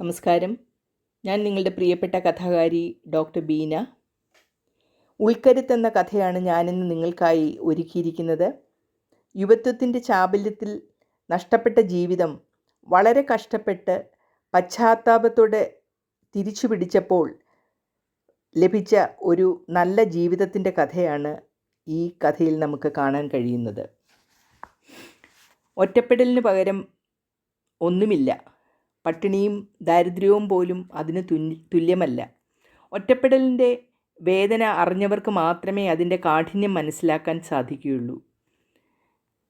നമസ്കാരം. ഞാൻ നിങ്ങളുടെ പ്രിയപ്പെട്ട കഥാകാരി ഡോക്ടർ ബീന. ഉൾക്കരുത്ത് എന്ന കഥയാണ് ഞാനിന്ന് നിങ്ങൾക്കായി ഒരുക്കിയിരിക്കുന്നത്. യുവത്വത്തിന്റെ ചാബല്യത്തിൽ നഷ്ടപ്പെട്ട ജീവിതം വളരെ കഷ്ടപ്പെട്ട് പശ്ചാത്താപത്തോടെ തിരിച്ചു പിടിച്ചപ്പോൾ ലഭിച്ച ഒരു നല്ല ജീവിതത്തിന്റെ കഥയാണ് ഈ കഥയിൽ നമുക്ക് കാണാൻ കഴിയുന്നത്. ഒറ്റപ്പെടലിന് പകരം ഒന്നുമില്ല. പട്ടിണിയും ദാരിദ്ര്യവും പോലും അതിന് തുല്യമല്ല. ഒറ്റപ്പെടലിന്റെ വേദന അറിഞ്ഞവർക്ക് മാത്രമേ അതിന്റെ കാഠിന്യം മനസ്സിലാക്കാൻ സാധിക്കുകയുള്ളൂ.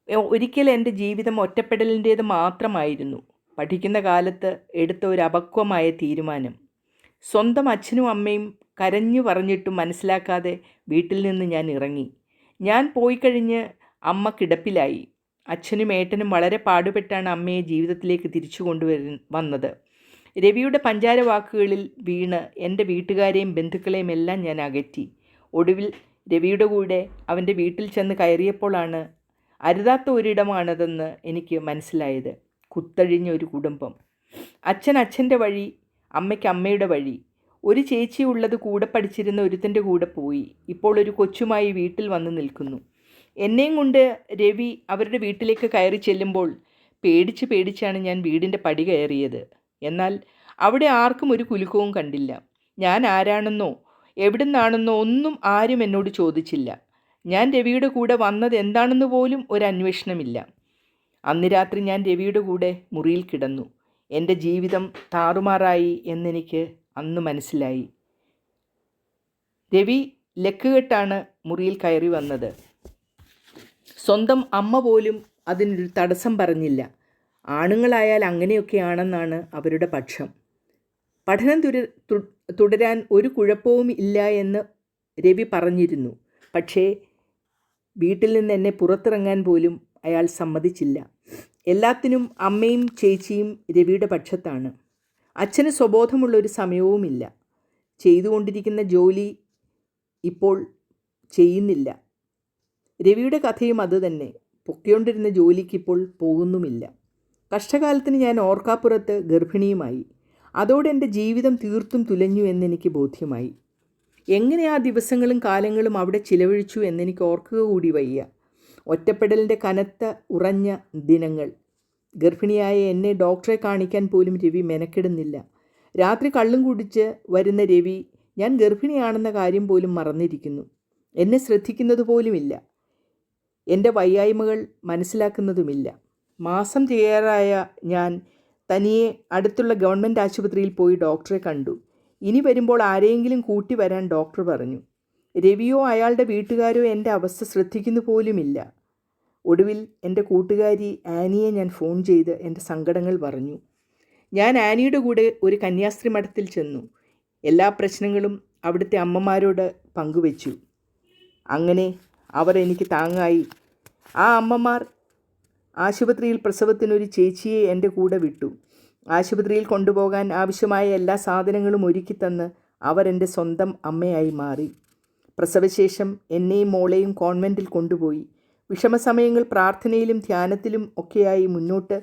ഒരിക്കൽ എന്റെ ജീവിതം ഒറ്റപ്പെടലിന്റേത് മാത്രമായിരുന്നു. പഠിക്കുന്ന കാലത്ത് എടുത്ത ഒരു അപക്വമായ തീരുമാനം. സ്വന്തം അച്ഛനും അമ്മയും കരഞ്ഞു പറഞ്ഞിട്ടും മനസ്സിലാക്കാതെ വീട്ടിൽ നിന്ന് ഞാൻ ഇറങ്ങി. ഞാൻ പോയി കഴിഞ്ഞ് അമ്മ കിടപ്പിലായി. അച്ഛനും ഏട്ടനും വളരെ പാടുപെട്ടാണ് അമ്മയെ ജീവിതത്തിലേക്ക് തിരിച്ചു കൊണ്ടുവരു വന്നത്. രവിയുടെ പഞ്ചാര വാക്കുകളിൽ വീണ് എന്റെ വീട്ടുകാരെയും ബന്ധുക്കളെയും എല്ലാം ഞാൻ അകറ്റി. ഒടുവിൽ രവിയുടെ കൂടെ അവന്റെ വീട്ടിൽ ചെന്ന് കയറിയപ്പോഴാണ് അരുതാത്ത ഒരിടമാണതെന്ന് എനിക്ക് മനസ്സിലായത്. കുത്തഴിഞ്ഞ ഒരു കുടുംബം. അച്ഛൻ അച്ഛന്റെ വഴി അമ്മയ്ക്ക് അമ്മയുടെ വഴി. ഒരു ചേച്ചി ഉള്ളത് കൂടെ പഠിച്ചിരുന്ന ഒരുത്തന്റെ കൂടെ പോയി. ഇപ്പോൾ ഒരു കൊച്ചുമായി വീട്ടിൽ വന്ന് നിൽക്കുന്നു. എന്നെയും കൊണ്ട് രവി അവരുടെ വീട്ടിലേക്ക് കയറി ചെല്ലുമ്പോൾ പേടിച്ച് പേടിച്ചാണ് ഞാൻ വീടിന്റെ പടി കയറിയത്. എന്നാൽ അവിടെ ആർക്കും ഒരു കുലുക്കവും കണ്ടില്ല. ഞാൻ ആരാണെന്നോ എവിടുന്നാണെന്നോ ഒന്നും ആരും എന്നോട് ചോദിച്ചില്ല. ഞാൻ രവിയുടെ കൂടെ വന്നത് എന്താണെന്ന് പോലും ഒരു അന്വേഷണമില്ല. അന്ന് രാത്രി ഞാൻ രവിയുടെ കൂടെ മുറിയിൽ കിടന്നു. എന്റെ ജീവിതം താറുമാറായി എന്നെനിക്ക് അന്ന് മനസ്സിലായി. രവി ലക്കുകെട്ടാണ് മുറിയിൽ കയറി വന്നത്. സ്വന്തം അമ്മ പോലും അതിനൊരു തടസ്സം പറഞ്ഞില്ല. ആണുങ്ങളായാൽ അങ്ങനെയൊക്കെയാണെന്നാണ് അവരുടെ പക്ഷം. പഠനം തുര തുടരാൻ ഒരു കുഴപ്പവും ഇല്ല എന്ന് രവി പറഞ്ഞിരുന്നു. പക്ഷേ വീട്ടിൽ നിന്ന് എന്നെ പുറത്തിറങ്ങാൻ പോലും അയാൾ സമ്മതിച്ചില്ല. എല്ലാത്തിനും അമ്മയും ചേച്ചിയും രവിയുടെ പക്ഷത്താണ്. അച്ഛന് സ്വബോധമുള്ള ഒരു സമയവുമില്ല. ചെയ്തുകൊണ്ടിരിക്കുന്ന ജോലി ഇപ്പോൾ ചെയ്യുന്നില്ല. രവിയുടെ കഥയും അതുതന്നെ പൊക്കിക്കൊണ്ടിരുന്ന ജോലിക്ക് ഇപ്പോൾ പോകുന്നുമില്ല. കഷ്ടകാലത്തിന് ഞാൻ ഓർക്കാപ്പുറത്ത് ഗർഭിണിയുമായി. അതോടെ എന്റെ ജീവിതം തീർത്തും തുലഞ്ഞു എന്നെനിക്ക് ബോധ്യമായി. എങ്ങനെ ആ ദിവസങ്ങളും കാലങ്ങളും അവിടെ ചിലവഴിച്ചു എന്നെനിക്ക് ഓർക്കുക കൂടി വയ്യ. ഒറ്റപ്പെടലിന്റെ കനത്ത ഉറഞ്ഞ ദിനങ്ങൾ. ഗർഭിണിയായ എന്നെ ഡോക്ടറെ കാണിക്കാൻ പോലും രവി മെനക്കെടുന്നില്ല. രാത്രി കള്ളും കുടിച്ച് വരുന്ന രവി ഞാൻ ഗർഭിണിയാണെന്ന കാര്യം പോലും മറന്നിരിക്കുന്നു. എന്നെ ശ്രദ്ധിക്കുന്നത് പോലുമില്ല എന്റെ വയ്യായ്മകൾ മനസ്സിലാക്കുന്നതുമില്ല. മാസം തയ്യാറായ ഞാൻ തനിയെ അടുത്തുള്ള ഗവൺമെന്റ് ആശുപത്രിയിൽ പോയി ഡോക്ടറെ കണ്ടു. ഇനി വരുമ്പോൾ ആരെയെങ്കിലും കൂട്ടി വരാൻ ഡോക്ടർ പറഞ്ഞു. രവിയോ അയാളുടെ വീട്ടുകാരോ എന്റെ അവസ്ഥ ശ്രദ്ധിക്കുന്നു പോലുമില്ല. ഒടുവിൽ എന്റെ കൂട്ടുകാരി ആനിയെ ഞാൻ ഫോൺ ചെയ്ത് എന്റെ സങ്കടങ്ങൾ പറഞ്ഞു. ഞാൻ ആനിയുടെ കൂടെ ഒരു കന്യാസ്ത്രീ മഠത്തിൽ ചെന്നു. എല്ലാ പ്രശ്നങ്ങളും അവിടുത്തെ അമ്മമാരോട് പങ്കുവച്ചു. അങ്ങനെ അവർ എനിക്ക് താങ്ങായി. ആ അമ്മമാർ ആശുപത്രിയിൽ പ്രസവത്തിനൊരു ചേച്ചിയെ എന്റെ കൂടെ വിട്ടു. ആശുപത്രിയിൽ കൊണ്ടുപോകാൻ ആവശ്യമായ എല്ലാ സാധനങ്ങളും ഒരുക്കി തന്ന് അവർ എന്റെ സ്വന്തം അമ്മയായി മാറി. പ്രസവശേഷം എന്നെയും മോളെയും കോൺവെന്റിൽ കൊണ്ടുപോയി. വിഷമസമയങ്ങൾ പ്രാർത്ഥനയിലും ധ്യാനത്തിലും ഒക്കെയായി മുന്നോട്ട്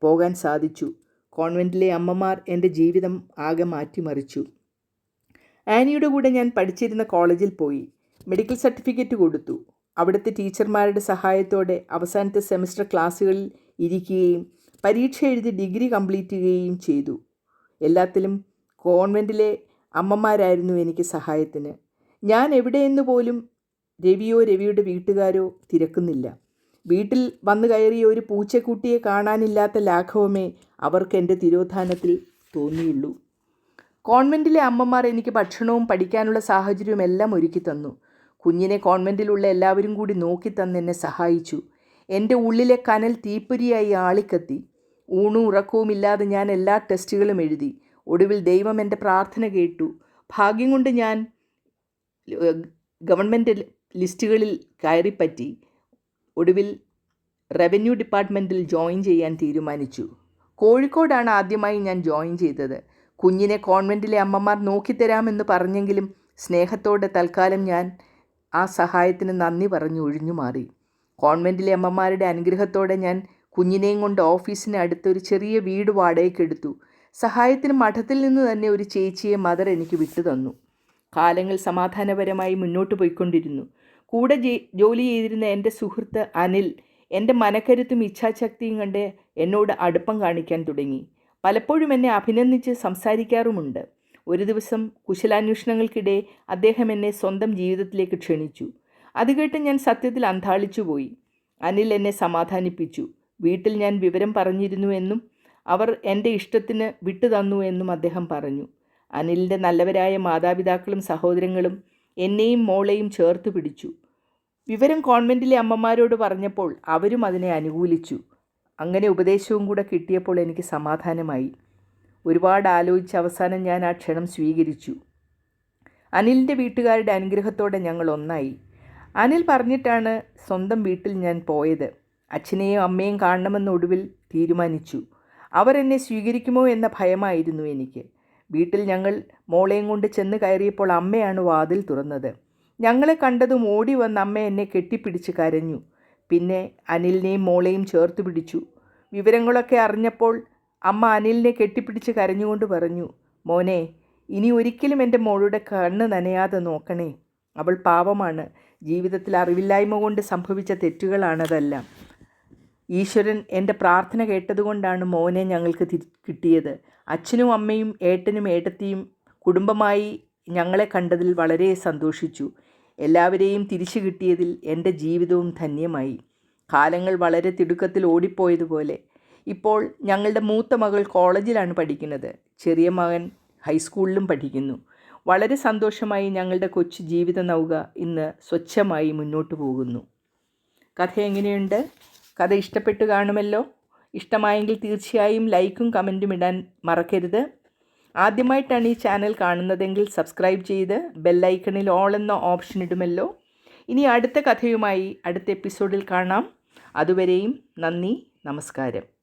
പോകാൻ സാധിച്ചു. കോൺവെന്റിലെ അമ്മമാർ എന്റെ ജീവിതം ആകെ മാറ്റിമറിച്ചു. ആനിയുടെ കൂടെ ഞാൻ പഠിച്ചിരുന്ന കോളേജിൽ പോയി. മെഡിക്കൽ സർട്ടിഫിക്കറ്റ് കൊടുത്തു. അവിടുത്തെ ടീച്ചർമാരുടെ സഹായത്തോടെ അവസാനത്തെ സെമസ്റ്റർ ക്ലാസ്സുകളിൽ ഇരിക്കുകയും പരീക്ഷ എഴുതി ഡിഗ്രി കംപ്ലീറ്റ് ചെയ്യുകയും ചെയ്തു. എല്ലാത്തിലും കോൺവെന്റിലെ അമ്മമാരായിരുന്നു എനിക്ക് സഹായത്തിന്. ഞാൻ എവിടെയെന്ന് പോലും രവിയോ രവിയുടെ വീട്ടുകാരോ തിരക്കുന്നില്ല. വീട്ടിൽ വന്നു കയറിയ ഒരു പൂച്ചക്കുട്ടിയെ കാണാനില്ലാത്ത ലാഘവമേ അവർക്ക് എന്റെ തിരോധാനത്തിൽ തോന്നിയുള്ളൂ. കോൺവെന്റിലെ അമ്മമാർ എനിക്ക് ഭക്ഷണവും പഠിക്കാനുള്ള സാഹചര്യവും എല്ലാം ഒരുക്കി തന്നു. കുഞ്ഞിനെ കോൺവെന്റിലുള്ള എല്ലാവരും കൂടി നോക്കി തന്നെന്നെ സഹായിച്ചു. എന്റെ ഉള്ളിലെ കനൽ തീപ്പൊരിയായി ആളിക്കത്തി. ഊണും ഉറക്കവുമില്ലാതെ ഞാൻ എല്ലാ ടെസ്റ്റുകളും എഴുതി. ഒടുവിൽ ദൈവം എന്റെ പ്രാർത്ഥന കേട്ടു. ഭാഗ്യം കൊണ്ട് ഞാൻ ഗവൺമെന്റ് ലിസ്റ്റുകളിൽ കയറിപ്പറ്റി. ഒടുവിൽ റവന്യൂ ഡിപ്പാർട്ട്മെന്റിൽ ജോയിൻ ചെയ്യാൻ തീരുമാനിച്ചു. കോഴിക്കോടാണ് ആദ്യമായി ഞാൻ ജോയിൻ ചെയ്തത്. കുഞ്ഞിനെ കോൺവെന്റിലെ അമ്മമാർ നോക്കിത്തരാമെന്ന് പറഞ്ഞെങ്കിലും സ്നേഹത്തോടെ തൽക്കാലം ഞാൻ ആ സഹായത്തിന് നന്ദി പറഞ്ഞു ഒഴിഞ്ഞു മാറി. കോൺവെന്റിലെ അമ്മമാരുടെ അനുഗ്രഹത്തോടെ ഞാൻ കുഞ്ഞിനെയും കൊണ്ട് ഓഫീസിന് അടുത്തൊരു ചെറിയ വീട് വാടകയ്ക്കെടുത്തു സഹായത്തിന് മഠത്തിൽ നിന്ന് തന്നെ ഒരു ചേച്ചിയെ മദർ എനിക്ക് വിട്ടുതന്നു കാലങ്ങൾ സമാധാനപരമായി മുന്നോട്ട് പോയിക്കൊണ്ടിരുന്നു. കൂടെ ജോലി ചെയ്തിരുന്ന എന്റെ സുഹൃത്ത് അനിൽ എന്റെ മനക്കരുത്തും ഇച്ഛാശക്തിയും കണ്ട് എന്നോട് അടുപ്പം കാണിക്കാൻ തുടങ്ങി. പലപ്പോഴും എന്നെ അഭിനന്ദിച്ച് സംസാരിക്കാറുമുണ്ട്. ഒരു ദിവസം കുശലാന്വേഷണങ്ങൾക്കിടെ അദ്ദേഹം എന്നെ സ്വന്തം ജീവിതത്തിലേക്ക് ക്ഷണിച്ചു. അത് കേട്ട് ഞാൻ സത്യത്തിൽ അന്താളിച്ചുപോയി അനിൽ എന്നെ സമാധാനിപ്പിച്ചു. വീട്ടിൽ ഞാൻ വിവരം പറഞ്ഞിരുന്നു എന്നും അവർ എന്റെ ഇഷ്ടത്തിന് വിട്ടു തന്നു എന്നും അദ്ദേഹം പറഞ്ഞു. അനിലിന്റെ നല്ലവരായ മാതാപിതാക്കളും സഹോദരങ്ങളും എന്നെയും മോളെയും ചേർത്ത് പിടിച്ചു. വിവരം കോൺവെന്റിലെ അമ്മമാരോട് പറഞ്ഞപ്പോൾ അവരും അതിനെ അനുകൂലിച്ചു. അങ്ങനെ ഉപദേശവും കൂടെ കിട്ടിയപ്പോൾ എനിക്ക് സമാധാനമായി. ഒരുപാട് ആലോചിച്ച് അവസാനം ഞാൻ ആ ക്ഷണം സ്വീകരിച്ചു. അനിലിന്റെ വീട്ടുകാരുടെ അനുഗ്രഹത്തോടെ ഞങ്ങൾ ഒന്നായി. അനിൽ പറഞ്ഞിട്ടാണ് സ്വന്തം വീട്ടിൽ ഞാൻ പോയത്. അച്ഛനെയും അമ്മയും കാണണമെന്ന് ഒടുവിൽ തീരുമാനിച്ചു. അവർ എന്നെ സ്വീകരിക്കുമോ എന്ന ഭയമായിരുന്നു എനിക്ക്. വീട്ടിൽ ഞങ്ങൾ മോളെയും കൊണ്ട് ചെന്ന് കയറിയപ്പോൾ അമ്മയാണ് വാതിൽ തുറന്നത്. ഞങ്ങളെ കണ്ടതും ഓടി വന്ന് അമ്മ എന്നെ കെട്ടിപ്പിടിച്ച് കരഞ്ഞു. പിന്നെ അനിലിനെയും മോളെയും ചേർത്ത് പിടിച്ചു. വിവരങ്ങളൊക്കെ അറിഞ്ഞപ്പോൾ അമ്മ അനിലിനെ കെട്ടിപ്പിടിച്ച് കരഞ്ഞുകൊണ്ട് പറഞ്ഞു മോനെ ഇനി ഒരിക്കലും എന്റെ മോളുടെ കണ്ണ് നനയാതെ നോക്കണേ. അവൾ പാവമാണ്. ജീവിതത്തിൽ അറിവില്ലായ്മ കൊണ്ട് സംഭവിച്ച തെറ്റുകളാണതെല്ലാം. ഈശ്വരൻ എന്റെ പ്രാർത്ഥന കേട്ടതുകൊണ്ടാണ് മോനെ ഞങ്ങൾക്ക് തിരി കിട്ടിയത്. അച്ഛനും അമ്മയും ഏട്ടനും ഏട്ടത്തിയും കുടുംബമായി ഞങ്ങളെ കണ്ടതിൽ വളരെ സന്തോഷിച്ചു. എല്ലാവരെയും തിരിച്ചു കിട്ടിയതിൽ എന്റെ ജീവിതവും ധന്യമായി. കാലങ്ങൾ വളരെ തിടുക്കത്തിൽ ഓടിപ്പോയതുപോലെ ഇപ്പോൾ ഞങ്ങളുടെ മൂത്ത മകൾ കോളേജിലാണ് പഠിക്കുന്നത്. ചെറിയ മകൻ ഹൈസ്കൂളിലും പഠിക്കുന്നു. വളരെ സന്തോഷമായി ഞങ്ങളുടെ കൊച്ചു ജീവിത നൗക ഇന്ന് സ്വച്ഛമായി മുന്നോട്ട് പോകുന്നു. കഥ എങ്ങനെയുണ്ട്? കഥ ഇഷ്ടപ്പെട്ടു കാണുമല്ലോ? ഇഷ്ടമായെങ്കിൽ തീർച്ചയായും ലൈക്കും കമന്റും ഇടാൻ മറക്കരുത്. ആദ്യമായിട്ടാണ് ഈ ചാനൽ കാണുന്നതെങ്കിൽ സബ്സ്ക്രൈബ് ചെയ്ത് ബെല്ലൈക്കണിൽ ഓൾ എന്ന ഓപ്ഷൻ ഇടുമല്ലോ. ഇനി അടുത്ത കഥയുമായി അടുത്ത എപ്പിസോഡിൽ കാണാം. അതുവരെയും നന്ദി നമസ്കാരം.